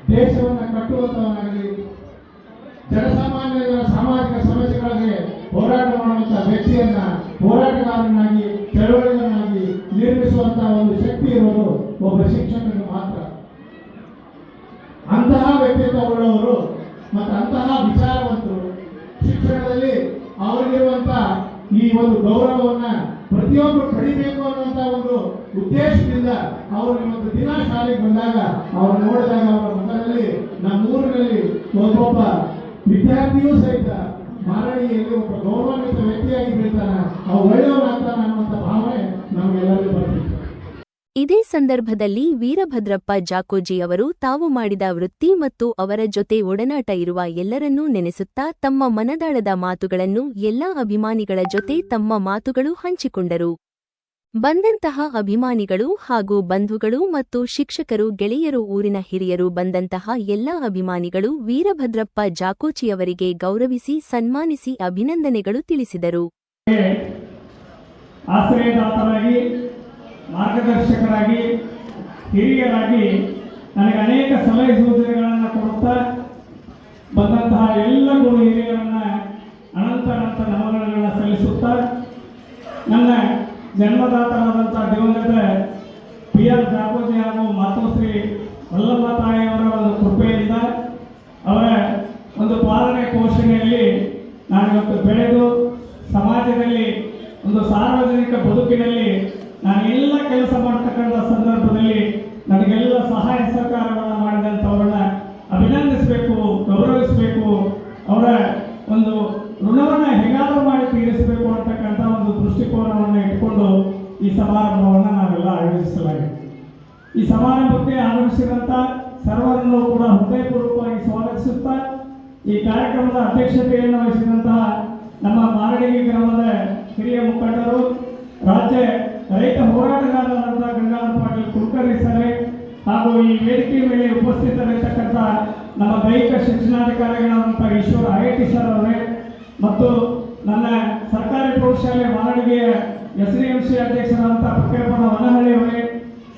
ದೇಶವನ್ನು ಕಟ್ಟುವಂಥವನಾಗಲಿ ಜನಸಾಮಾನ್ಯರ ಸಾಮಾಜಿಕ ಸಮಸ್ಯೆಗಳಿಗೆ ಹೋರಾಟ ಮಾಡುವಂಥ ವ್ಯಕ್ತಿಯನ್ನ ಹೋರಾಟಗಾರನಾಗಿ ಚಳವಳಿಯನ್ನಾಗಿ ನಿರ್ಮಿಸುವಂತಹ ಒಂದು ಶಕ್ತಿ ಇರೋದು ಒಬ್ಬ ಶಿಕ್ಷಕನಿಗೆ ಮಾತ್ರ. ಅಂತಹ ವ್ಯಕ್ತಿತ್ವ ಉಳ್ಳವರು ಮತ್ತು ಅಂತಹ ವಿಚಾರವಂತರು ಶಿಕ್ಷಣದಲ್ಲಿ ಅವರಿಗಿರುವಂತಹ ಈ ಒಂದು ಗೌರವವನ್ನ ಪ್ರತಿಯೊಬ್ಬರು ಒಂದು ಉದ್ದೇಶದಿಂದ ಅವರು ಇವತ್ತು ದಿನ ಶಾಲೆಗೆ ಬಂದಾಗ ಅವ್ರು ನೋಡಿದಾಗ ಅವರ ಮುಖದಲ್ಲಿ ನಮ್ಮ ಊರಿನಲ್ಲಿ ಒಬ್ಬೊಬ್ಬ ವಿದ್ಯಾರ್ಥಿಯೂ ಸಹಿತ ಮಾರಣಿಯಲ್ಲಿ ಒಬ್ಬ ಗೌರವಾನ್ವಿತ ವ್ಯಕ್ತಿಯಾಗಿ ಬೀಳ್ತಾನ. ಅವ್ರು ಒಳ್ಳೆಯವರಾಗ್ತಾನ ಅನ್ನುವಂಥ ಭಾವನೆ ನಮಗೆಲ್ಲರಿಗೂ ಬರ್ತಿತ್ತು ಇದೇ ಸಂದರ್ಭದಲ್ಲಿ ವೀರಭದ್ರಪ್ಪ ಜಾಕೋಜಿ ಅವರು ತಾವು ಮಾಡಿದ ವೃತ್ತಿ ಮತ್ತು ಅವರ ಜೊತೆ ಒಡನಾಟ ಇರುವ ಎಲ್ಲರನ್ನೂ ನೆನೆಸುತ್ತಾ ತಮ್ಮ ಮನದಾಳದ ಮಾತುಗಳನ್ನು ಎಲ್ಲಾ ಅಭಿಮಾನಿಗಳ ಜೊತೆ ತಮ್ಮ ಮಾತುಗಳು ಹಂಚಿಕೊಂಡರು. ಬಂದಂತಹ ಅಭಿಮಾನಿಗಳು ಹಾಗೂ ಬಂಧುಗಳು ಮತ್ತು ಶಿಕ್ಷಕರು ಗೆಳೆಯರು ಊರಿನ ಹಿರಿಯರು ಬಂದಂತಹ ಎಲ್ಲ ಅಭಿಮಾನಿಗಳು ವೀರಭದ್ರಪ್ಪ ಜಾಕೋಚಿಯವರಿಗೆ ಗೌರವಿಸಿ ಸನ್ಮಾನಿಸಿ ಅಭಿನಂದನೆಗಳು ತಿಳಿಸಿದರು. ಆಶ್ರಯದಾತರಾಗಿ, ಮಾರ್ಗದರ್ಶಕರಾಗಿ, ಹಿರಿಯರಾಗಿ ನನಗೆ ಅನೇಕ ಸಲಹೆ ಸೂಚನೆಗಳನ್ನು ಕೊಡುತ್ತಾ ಬಂದಂತಹ ಎಲ್ಲ ಗುರು ಹಿರಿಯರನ್ನ ಅನಂತ ಅನಂತ ನಮನಗಳನ್ನು ಸಲ್ಲಿಸುತ್ತಾ ನನ್ನ ಜನ್ಮದಾತರಾದಂಥ ದಿವಂಗತ ಪಿ ಆರ್ ಜಾಕೋಜಿ ಹಾಗೂ ಮಾತೋಶ್ರೀ ತಾಯಿಯವರ ಒಂದು ಕೃಪೆಯಿಂದ ಅವರ ಒಂದು ಪಾಲನೆ ಪೋಷಣೆಯಲ್ಲಿ ನಾನು ಇವತ್ತು ಬೆಳೆದು ಸಮಾಜದಲ್ಲಿ ಒಂದು ಸಾರ್ವಜನಿಕ ಬದುಕಿನಲ್ಲಿ ನಾನು ಎಲ್ಲ ಕೆಲಸ ಮಾಡ್ತಕ್ಕಂಥ ಸಂದರ್ಭದಲ್ಲಿ ನನಗೆಲ್ಲ ಸಹಾಯ ಸಹಕಾರಗಳನ್ನು ಮಾಡಿದಂಥವ್ರನ್ನ ಅಭಿನಂದಿಸಬೇಕು ಗೌರವಿಸಬೇಕು ಅವರ ಒಂದು ಋಣವನ್ನು ಹೇಗಾದರೂ ಮಾಡಿ ತೀರಿಸಬೇಕು ಅಂತಕ್ಕಂಥ ಒಂದು ದೃಷ್ಟಿಕೋನವನ್ನು ಇಟ್ಕೊಂಡು ಈ ಸಮಾರಂಭವನ್ನು ನಾವೆಲ್ಲ ಆಯೋಜಿಸಲಾಗಿದೆ ಈ ಸಮಾರಂಭಕ್ಕೆ ಆಗಮಿಸಿದಂಥ ಸರ್ವರನ್ನು ಕೂಡ ಹೃದಯಪೂರ್ವಕವಾಗಿ ಸ್ವಾಗತಿಸುತ್ತಾ ಈ ಕಾರ್ಯಕ್ರಮದ ಅಧ್ಯಕ್ಷತೆಯನ್ನು ವಹಿಸಿದಂತಹ ನಮ್ಮ ಮಾರಡಿಗೆ ಗ್ರಾಮದ ಹಿರಿಯ ಮುಖಂಡರು, ರಾಜ್ಯ ರೈತ ಹೋರಾಟಗಾರರಾದಂತಹ ಗಂಗಾಧರ ಪಾಟೀಲ್ ಕುಲಕರ್ಣಿ ಸರ್ ಹಾಗೂ ಈ ವೇದಿಕೆ ಮೇಲೆ ಉಪಸ್ಥಿತರಿರ್ತಕ್ಕಂಥ ನಮ್ಮ ದೈಹಿಕ ಶಿಕ್ಷಣಾಧಿಕಾರಿಗಳಾದಂಥ ಈಶ್ವರ ಟಿ ಸರ್ ಅವರೇ ಮತ್ತು ನನ್ನ ಸರ್ಕಾರಿ ಪ್ರೌಢಶಾಲೆ ಮಾರಡಿಗೆಯ ಎಸ್ ಡಿ ಎಂ ಸಿ ಅಧ್ಯಕ್ಷರಾದಂತಹ ಫಕೀರಪ್ಪನ ವನಹಳ್ಳಿ ಅವರೇ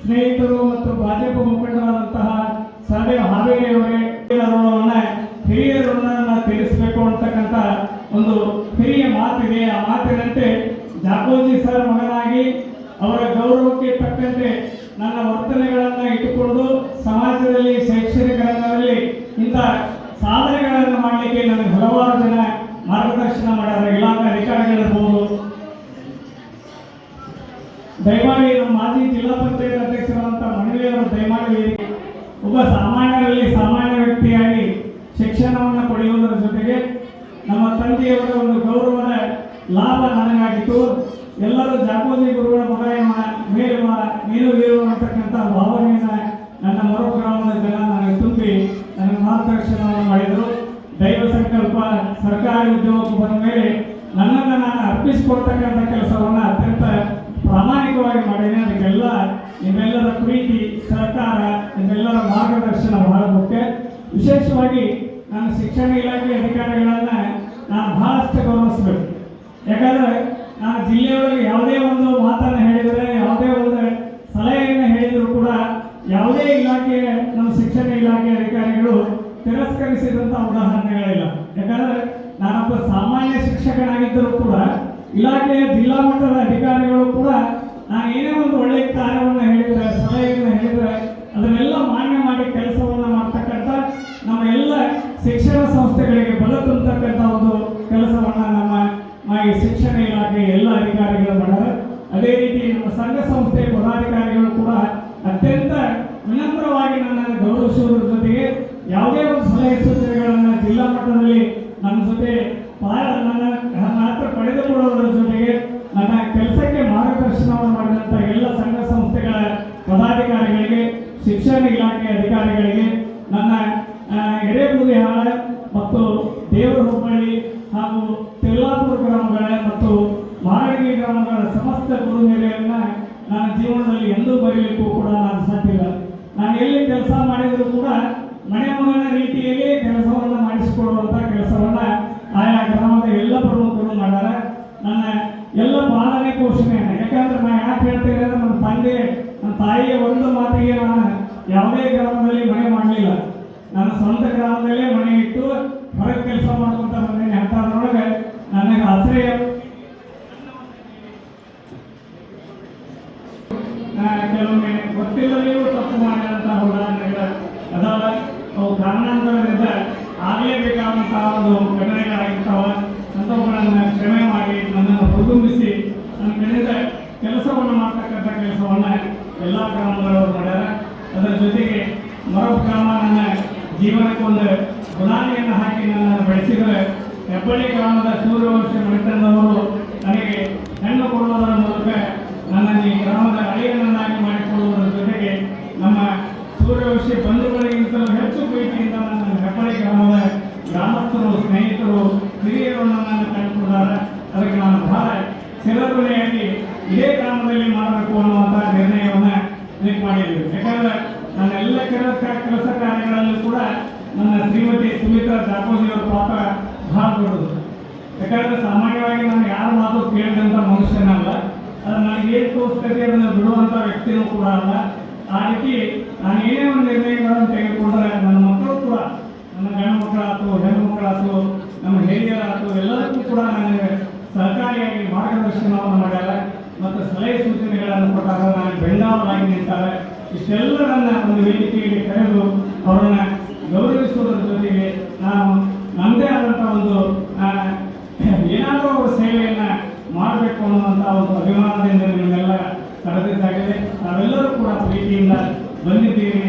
ಸ್ನೇಹಿತರು ಮತ್ತು ಭಾಜಪ ಮುಖಂಡರಾದಂತಹ ಸಹದೇವ ಹಾವೇರಿ ಅವರೇ ಋಣವನ್ನ ಹಿರಿಯ ಋಣವನ್ನ ತೀರಿಸಬೇಕು ಅಂತಕ್ಕಂಥ ಒಂದು ಹಿರಿಯ ಮಾತಿದೆ ಆ ಮಾತಿನಂತೆ ಜಾಕೋಜಿ ಸರ್ ಮಗನಾಗಿ ಅವರ ಗೌರವಕ್ಕೆ ತಕ್ಕಂತೆ ನನ್ನ ವರ್ತನೆಗಳನ್ನು ಇಟ್ಟುಕೊಂಡು ಸಮಾಜದಲ್ಲಿ ಶೈಕ್ಷಣಿಕ ರಂಗದಲ್ಲಿ ಸಾಮಾನ್ಯರಲ್ಲಿ ಸಾಮಾನ್ಯ ವ್ಯಕ್ತಿಯಾಗಿ ಶಿಕ್ಷಣವನ್ನು ಪಡೆಯುವುದರ ಜೊತೆಗೆ ನಮ್ಮ ತಂದೆಯವರ ಒಂದು ಗೌರವದ ಲಾಭ ನನಗಾಗಿತ್ತು ಎಲ್ಲರೂ ಜಾಕೋಜಿ ಗುರುಗಳ ಮಗ ಇವ ಮೇಲುವ ನೀನು ವೀರು ಅಂತಕ್ಕಂಥ ಭಾವನೆಯನ್ನು ನನ್ನ ಮರು ಗ್ರಾಮದ ಜನ ನನಗೆ ತುಂಬಿ ನನಗೆ ಮಾರ್ಗದರ್ಶನವನ್ನು ಮಾಡಿದರು ದೈವ ಸಂಕಲ್ಪ ಸರ್ಕಾರಿ ಉದ್ಯೋಗಕ್ಕೆ ಬಂದ ಮೇಲೆ ನನ್ನನ್ನು ನಾನು ಅರ್ಪಿಸಿಕೊಡ್ತಕ್ಕಂಥ ಕೆಲಸವನ್ನು ಅತ್ಯಂತ ಪ್ರಾಮಾಣಿಕವಾಗಿ ಮಾಡಿದೆ ಅದಕ್ಕೆಲ್ಲ ನಿಮ್ಮೆಲ್ಲರ ಪ್ರೀತಿ ಸರ್ಕಾರ ನಿಮ್ಮೆಲ್ಲರ ಮಾರ್ಗದರ್ಶನ ಮುಖ್ಯ. ವಿಶೇಷವಾಗಿ ನಾನು ಶಿಕ್ಷಣ ಇಲಾಖೆ ಅಧಿಕಾರಿಗಳನ್ನು ನಾನು ಬಹಳಷ್ಟು ಗೌರವಿಸಬೇಕು ಯಾಕಂದರೆ ನಾನು ಜಿಲ್ಲೆಯೊಳಗೆ ಯಾವುದೇ ಒಂದು ಮಾತನ್ನು ಹೇಳಿದರೆ, ಯಾವುದೇ ಒಂದು ಸಲಹೆಯನ್ನು ಹೇಳಿದರೂ ಕೂಡ ಯಾವುದೇ ಇಲಾಖೆ ನಮ್ಮ ಶಿಕ್ಷಣ ಇಲಾಖೆ ಅಧಿಕಾರಿಗಳು ತಿರಸ್ಕರಿಸಿದಂಥ ಉದಾಹರಣೆಗಳಿಲ್ಲ ಯಾಕಂದ್ರೆ ನಾನೊಬ್ಬ ಸಾಮಾನ್ಯ ಶಿಕ್ಷಕನಾಗಿದ್ದರೂ ಕೂಡ ಇಲಾಖೆಯ ಜಿಲ್ಲಾ ಮಟ್ಟದ ಅಧಿಕಾರಿಗಳು ಕೂಡ ನಾನು ಏನೇ ಒಂದು ಒಳ್ಳೆಯ ಕಾರ್ಯವನ್ನು ಹೇಳಿದರೆ, ಸಲಹೆಯನ್ನು ಹೇಳಿದರೆ ಅದನ್ನೆಲ್ಲ ಮಾನ್ಯ ಮಾಡಿ ಕೆಲಸವನ್ನು ಮಾಡ್ತಕ್ಕಂಥ ನಮ್ಮ ಎಲ್ಲ ಶಿಕ್ಷಣ ಸಂಸ್ಥೆಗಳಿಗೆ ಬಲ ತುಂಬತಕ್ಕಂಥ ಒಂದು ಕೆಲಸವನ್ನು ನಮ್ಮ ಈ ಶಿಕ್ಷಣ ಇಲಾಖೆಯ ಎಲ್ಲ ಅಧಿಕಾರಿಗಳು ಮಾಡ್ಯಾರ ಅದೇ ರೀತಿ ನಮ್ಮ ಸಂಘ ಸಂಸ್ಥೆ ಪದಾಧಿಕಾರಿಗಳು ಕೂಡ ಅತ್ಯಂತ ವಿನಮ್ರವಾಗಿ ನನ್ನನ್ನು ಗೌರವಿಸುವುದರ ಜೊತೆಗೆ ಯಾವುದೇ ಒಂದು ಸಲಹೆ ಸೂಚನೆಗಳನ್ನು ಜಿಲ್ಲಾ ಮಟ್ಟದಲ್ಲಿ ನನ್ನ ಜೊತೆ ಪಾಯ ನನ್ನ ನನ್ನ ಹತ್ರ ಪಡೆದುಕೊಳ್ಳುವುದರ ಜೊತೆಗೆ ನನ್ನ ಕೆಲಸಕ್ಕೆ ಮಾರ್ಗದರ್ಶನವನ್ನು ಮಾಡಿದಂಥ ಎಲ್ಲ ಸಂಘ ಸಂಸ್ಥೆಗಳ ಪದಾಧಿಕಾರಿಗಳಿಗೆ ಶಿಕ್ಷಣ ಇಲಾಖೆ ಅಧಿಕಾರಿಗಳಿಗೆ ನನ್ನ ಆ, ಎರೆಬೂದಿಹಾಳ ಮತ್ತು ದೇವರ ಹುಬ್ಬಳ್ಳಿ ಹಾಗೂ ತೆಲ್ಲಾಪುರ ಗ್ರಾಮಗಳ ಮತ್ತು ಮಾರಡಿಗೆ ಗ್ರಾಮಗಳ ಸಮಸ್ತ ಗುರು ಹಿರಿಯರನ್ನ ನನ್ನ ಜೀವನದಲ್ಲಿ ಎಂದೂ ಬರೀಲಿಕ್ಕೂ ಕೂಡ ನಾನು ಸಾಧ್ಯವಿಲ್ಲ ನಾನು ಎಲ್ಲಿ ಕೆಲಸ ಮಾಡಿದರೂ ಕೂಡ ಮನೆ ಮಗನ ರೀತಿಯಲ್ಲಿ ಕೆಲಸವನ್ನು ಮಾಡಿಸಿಕೊಡುವಂಥ ಕೆಲಸವನ್ನ ಆಯಾ ಗ್ರಾಮದ ಎಲ್ಲ ಪ್ರಮುಖರು ಮಾಡ್ಯಾರ ನನ್ನ ಎಲ್ಲ ಪಾಲನೆ ಪೋಷಣೆಯನ್ನು ಯಾಕಂದ್ರೆ ನಾನು ಯಾಕೆ ಹೇಳ್ತೇನೆ ಅಂದ್ರೆ ನಮ್ಮ ತಂದೆ ನನ್ನ ತಾಯಿಯ ಒಂದು ಮಾತಿಗೆ ನಾನು ಯಾವುದೇ ಗ್ರಾಮದಲ್ಲಿ ಮನೆ ಮಾಡಲಿಲ್ಲ ನಾನು ಸ್ವಂತ ಗ್ರಾಮದಲ್ಲೇ ಮನೆ ಇಟ್ಟು ಹೊರಗೆ ಕೆಲಸ ಮಾಡ್ಕೊಂತ ಬಂದೇನೆ ಅಂಥದ್ರೊಳಗೆ ನನಗೆ ಆಶ್ರಯ ಆ, ಕೆಲವೊಮ್ಮೆ ಗೊತ್ತಿಲ್ಲದೆಯೂ ತಪ್ಪು ಮಾಡಿದಂತಹ ಉದಾಹರಣೆಗಳು ಅದಾವ ಅವು ಕಾರಣಾಂತರದಿಂದ ಆಗಲೇಬೇಕಾದಂತಹ ಒಂದು ಘಟನೆಗಳಾಗಿರ್ತಾವ ಅಂಥವುಗಳನ್ನು ಕ್ಷಮೆ ಮಾಡಿ ನನ್ನನ್ನು ಹುದುಂಬಿಸಿ ನನ್ನ ಕಡೆಯಿಂದ ಕೆಲಸವನ್ನು ಮಾಡ್ತಕ್ಕಂಥ ಕೆಲಸವನ್ನು ಎಲ್ಲ ಗ್ರಾಮಗಳವರು ಮಾಡ್ಯಾರ ಅದರ ಜೊತೆಗೆ ಮರಬ್ ಗ್ರಾಮ ನನ್ನ ಜೀವನಕ್ಕೆ ಒಂದು ಗುಣಾನಿಯನ್ನು ಹಾಕಿ ನನ್ನನ್ನು ಬೆಳೆಸಿದರೆ ಹೆಬ್ಬಳ್ಳಿ ಗ್ರಾಮದ ಸೂರ್ಯವಂಶ ಮನೆತನದವರು ನನಗೆ ಹೆಣ್ಣು ಕೊಡುವುದರ ಮೂಲಕ ನನ್ನನ್ನು ಈ ಗ್ರಾಮದ ಅಳಿಯನನ್ನಾಗಿ ಮಾಡಿಕೊಳ್ಳುವುದರ ಜೊತೆಗೆ ನಮ್ಮ ಸೂರ್ಯವಂಶಿ ಬಂಧುಗಳಿಗಿಂತಲೂ ಹೆಚ್ಚು ಪ್ರೀತಿಯಿಂದ ನನ್ನ ಹೆಬ್ಬಳ್ಳಿ ಗ್ರಾಮದ ಗ್ರಾಮಸ್ಥರು ಸ್ನೇಹಿತರು ಹಿರಿಯರು ನನ್ನನ್ನು ಕಂಡುಕೊಂಡಾರೆ ಅದಕ್ಕೆ ನಾನು ಬಹಳ ಚಿರಋಣಿಯಾಗಿ ಇದೇ ಗ್ರಾಮದಲ್ಲಿ ಮಾಡಬೇಕು ಅನ್ನುವಂತಹ ನಿರ್ಣಯವನ್ನು ನೀಟ್ ಮಾಡಿದ್ದೀವಿ. ಯಾಕಂದ್ರೆ ನನ್ನ ಎಲ್ಲ ಕೆಲಸ ಕೆಲಸ ಕಾರ್ಯಗಳಲ್ಲೂ ಕೂಡ ನನ್ನ ಶ್ರೀಮತಿ ಸುಮಿತ್ರಾ ಜಾಕೋಜಿಯವರ ಪಾತ್ರ ಬಹಳ ದೊಡ್ಡದು. ಯಾಕಂದ್ರೆ ಸಾಮಾನ್ಯವಾಗಿ ನಾನು ಯಾರ ಮಾತು ಕೇಳಿದಂಥ ಮನುಷ್ಯನಲ್ಲ. ಅದು ನನಗೆ ಏನು ತೋರಿಸ್ತದೆ ಅದನ್ನು ಬಿಡುವಂಥ ವ್ಯಕ್ತಿನೂ ಕೂಡ ಅಲ್ಲ. ಆ ರೀತಿ ನಾನು ಏನೇ ಒಂದು ನಿರ್ಣಯಗಳನ್ನು ತೆಗೆದುಕೊಂಡ್ರೆ ನನ್ನ ಮಕ್ಕಳು ಕೂಡ, ನನ್ನ ಗಂಡು ಮಕ್ಕಳಾಯ್ತು, ಹೆಣ್ಣು ಮಕ್ಕಳಾಯ್ತು, ನಮ್ಮ ಹಿರಿಯರಾಯ್ತು, ಎಲ್ಲದಕ್ಕೂ ಕೂಡ ನನಗೆ ಸಹಕಾರಿಯಾಗಿ ಮಾರ್ಗದರ್ಶನವನ್ನು ಮಾಡ್ಯಾರ ಮತ್ತು ಸಲಹೆ ಸೂಚನೆಗಳನ್ನು ಕೊಟ್ಟಾಗ ನಾನು ಬೆಂಗಾವಲಾಗಿ ನಿಂತಾರೆ ಇಷ್ಟೆಲ್ಲರನ್ನ ಒಂದು ವೇದಿಕೆಯಲ್ಲಿ ಕರೆದು ಅವರನ್ನ ಗೌರವಿಸುವುದರ ಜೊತೆಗೆ ನಾನು ನಮ್ಮದೇ ಆದಂಥ ಒಂದು ಏನಾದರೂ ಸೇವೆಯನ್ನು ಮಾಡಬೇಕು ಅನ್ನುವಂಥ ಒಂದು ಅಭಿಮಾನದಿಂದ ನಿಮ್ಮೆಲ್ಲ ಕರೆದಿದ್ದಾಗಿದೆ ನಾವೆಲ್ಲರೂ ಕೂಡ ಪ್ರೀತಿಯಿಂದ ಬಂದಿದ್ದೀವಿ.